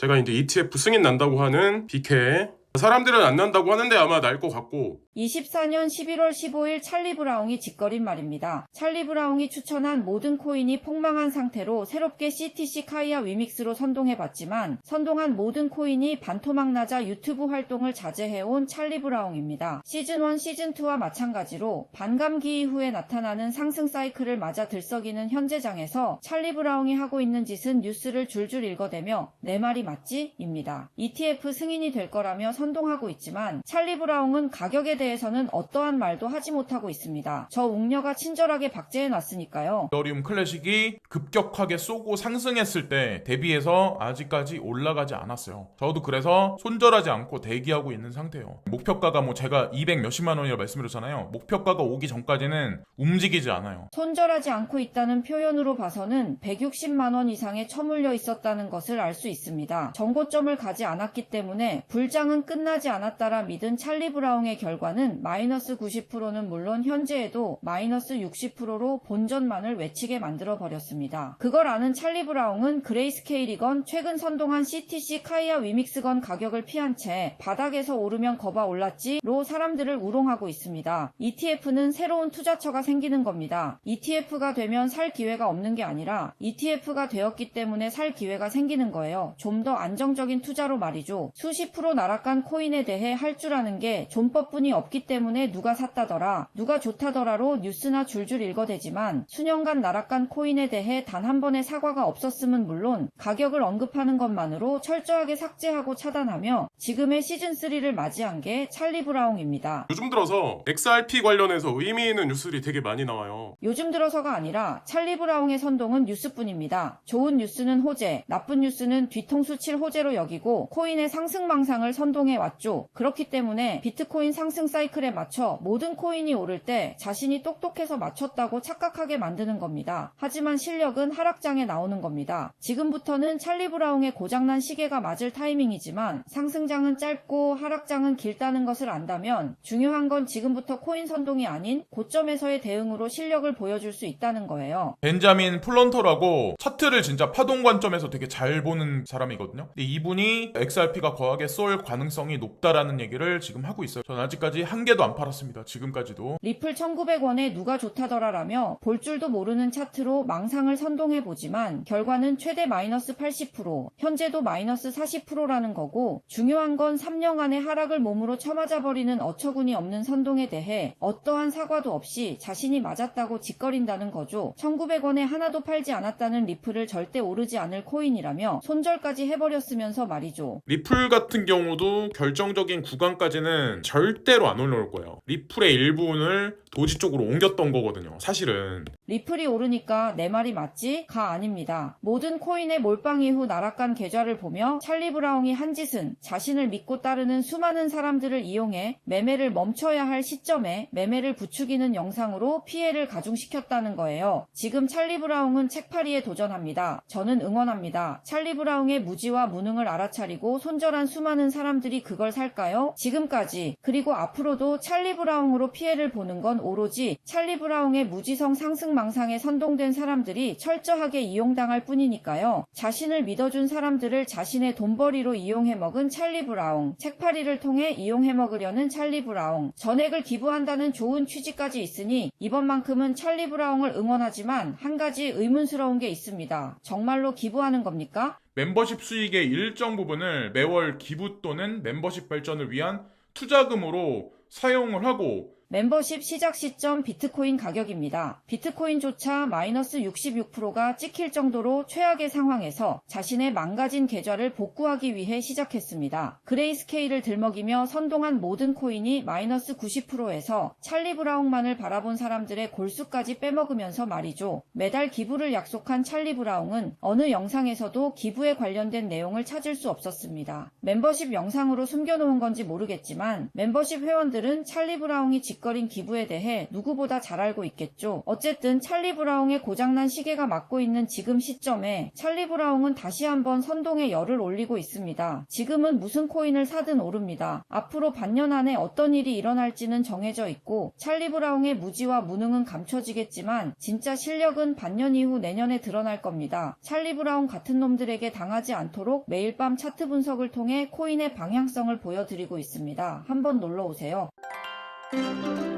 제가 이제 ETF 승인 난다고 하는 BK 사람들은 안 난다고 하는데 아마 날 것 같고 24년 11월 15일 찰리 브라웅이 짓거린 말입니다. 찰리 브라웅이 추천한 모든 코인이 폭망한 상태로 새롭게 CTC 카이아 위믹스로 선동해봤지만 선동한 모든 코인이 반토막 나자 유튜브 활동을 자제해온 찰리 브라웅입니다. 시즌1, 시즌2와 마찬가지로 반감기 이후에 나타나는 상승 사이클을 맞아 들썩이는 현재장에서 찰리 브라웅이 하고 있는 짓은 뉴스를 줄줄 읽어대며 내 말이 맞지? 입니다. ETF 승인이 될 거라며 선동하고 있지만 찰리 브라웅은 가격에 대해 서는 어떠한 말도 하지 못하고 있습니다. 저 웅녀가 친절하게 박제해 놨으니까요. 이더리움 클래식이 급격하게 쏘고 상승했을 때 대비해서 아직까지 올라가지 않았어요. 저도 그래서 손절하지 않고 대기하고 있는 상태예요. 목표가가 뭐 제가 200 몇십만 원이라고 말씀드렸잖아요. 목표가가 오기 전까지는 움직이지 않아요. 손절하지 않고 있다는 표현으로 봐서는 160만 원 이상에 처물려 있었다는 것을 알 수 있습니다. 정고점을 가지 않았기 때문에 불장은 끝나지 않았다라 믿은 찰리 브라웅의 결과 는 마이너스 90%는 물론 현재에도 마이너스 60%로 본전만을 외치게 만들어 버렸습니다. 그걸 아는 찰리 브라웅은 그레이스케일이건 최근 선동한 CTC 카이아 위믹스건 가격을 피한 채 바닥에서 오르면 거봐 올랐지로 사람들을 우롱하고 있습니다. ETF는 새로운 투자처가 생기는 겁니다. ETF가 되면 살 기회가 없는 게 아니라 ETF가 되었기 때문에 살 기회가 생기는 거예요. 좀 더 안정적인 투자로 말이죠. 수십 프로 나락간 코인에 대해 할 줄 아는 게 존법뿐이 없기 때문에 누가 샀다더라, 누가 좋다더라로 뉴스나 줄줄 읽어대지만 수년간 나락간 코인에 대해 단 한 번의 사과가 없었음은 물론 가격을 언급하는 것만으로 철저하게 삭제하고 차단하며 지금의 시즌3를 맞이한 게 찰리 브라웅입니다. 요즘 들어서 XRP 관련해서 의미 있는 뉴스들이 되게 많이 나와요. 요즘 들어서가 아니라 찰리 브라웅의 선동은 뉴스뿐입니다. 좋은 뉴스는 호재, 나쁜 뉴스는 뒤통수 칠 호재로 여기고 코인의 상승 망상을 선동해 왔죠. 그렇기 때문에 비트코인 상승 사이클에 맞춰 모든 코인이 오를 때 자신이 똑똑해서 맞췄다고 착각하게 만드는 겁니다. 하지만 실력은 하락장에 나오는 겁니다. 지금부터는 찰리 브라웅의 고장난 시계가 맞을 타이밍이지만 상승장은 짧고 하락장은 길다는 것을 안다면 중요한 건 지금부터 코인 선동이 아닌 고점에서의 대응으로 실력을 보여줄 수 있다는 거예요. 벤자민 플런터라고 차트를 진짜 파동 관점에서 되게 잘 보는 사람이거든요. 근데 이분이 XRP가 거하게 쏠 가능성이 높다라는 얘기를 지금 하고 있어요. 저는 아직까지 한 개도 안 팔았습니다. 지금까지도. 리플 1900원에 누가 좋다더라라며 볼 줄도 모르는 차트로 망상을 선동해 보지만 결과는 최대 마이너스 80%, 현재도 마이너스 40%라는 거고 중요한 건 3년 안의 하락을 몸으로 쳐맞아 버리는 어처구니 없는 선동에 대해 어떠한 사과도 없이 자신이 맞았다고 짓거린다는 거죠. 1900원에 하나도 팔지 않았다는 리플을 절대 오르지 않을 코인이라며 손절까지 해버렸으면서 말이죠. 리플 같은 경우도 결정적인 구간까지는 절대로 안 올라올 거예요. 리플의 일부분을 도지 쪽으로 옮겼던 거거든요. 사실은 리플이 오르니까 내 말이 맞지? 가 아닙니다. 모든 코인의 몰빵 이후 나락간 계좌를 보며 찰리 브라웅이 한 짓은 자신을 믿고 따르는 수많은 사람들을 이용해 매매를 멈춰야 할 시점에 매매를 부추기는 영상으로 피해를 가중시켰다는 거예요. 지금 찰리 브라웅은 책팔이에 도전합니다. 저는 응원합니다. 찰리 브라웅의 무지와 무능을 알아차리고 손절한 수많은 사람들이 그걸 살까요? 지금까지 그리고 앞으로 도 찰리 브라웅으로 피해를 보는 건 오로지 찰리 브라웅의 무지성 상승 망상에 선동된 사람들이 철저하게 이용당할 뿐이니까요. 자신을 믿어준 사람들을 자신의 돈벌이로 이용해 먹은 찰리 브라웅, 책팔이를 통해 이용해 먹으려는 찰리 브라웅, 전액을 기부한다는 좋은 취지까지 있으니 이번만큼은 찰리 브라웅을 응원하지만 한 가지 의문스러운 게 있습니다. 정말로 기부하는 겁니까? 멤버십 수익의 일정 부분을 매월 기부 또는 멤버십 발전을 위한 투자금으로 사용을 하고 멤버십 시작 시점 비트코인 가격입니다. 비트코인조차 마이너스 66%가 찍힐 정도로 최악의 상황에서 자신의 망가진 계좌를 복구하기 위해 시작했습니다. 그레이스케일을 들먹이며 선동한 모든 코인이 마이너스 90%에서 찰리 브라웅만을 바라본 사람들의 골수까지 빼먹으면서 말이죠. 매달 기부를 약속한 찰리 브라웅은 어느 영상에서도 기부에 관련된 내용을 찾을 수 없었습니다. 멤버십 영상으로 숨겨놓은 건지 모르겠지만 멤버십 회원들은 찰리 브라웅이 직 뒷거린 기부에 대해 누구보다 잘 알고 있겠죠. 어쨌든 찰리 브라웅의 고장난 시계가 맞고 있는 지금 시점에 찰리 브라웅은 다시 한번 선동에 열을 올리고 있습니다. 지금은 무슨 코인을 사든 오릅니다. 앞으로 반년 안에 어떤 일이 일어날지는 정해져 있고 찰리 브라웅의 무지와 무능은 감춰지겠지만 진짜 실력은 반년 이후 내년에 드러날 겁니다. 찰리 브라운 같은 놈들에게 당하지 않도록 매일 밤 차트 분석을 통해 코인의 방향성을 보여드리고 있습니다. 한번 놀러 오세요. Música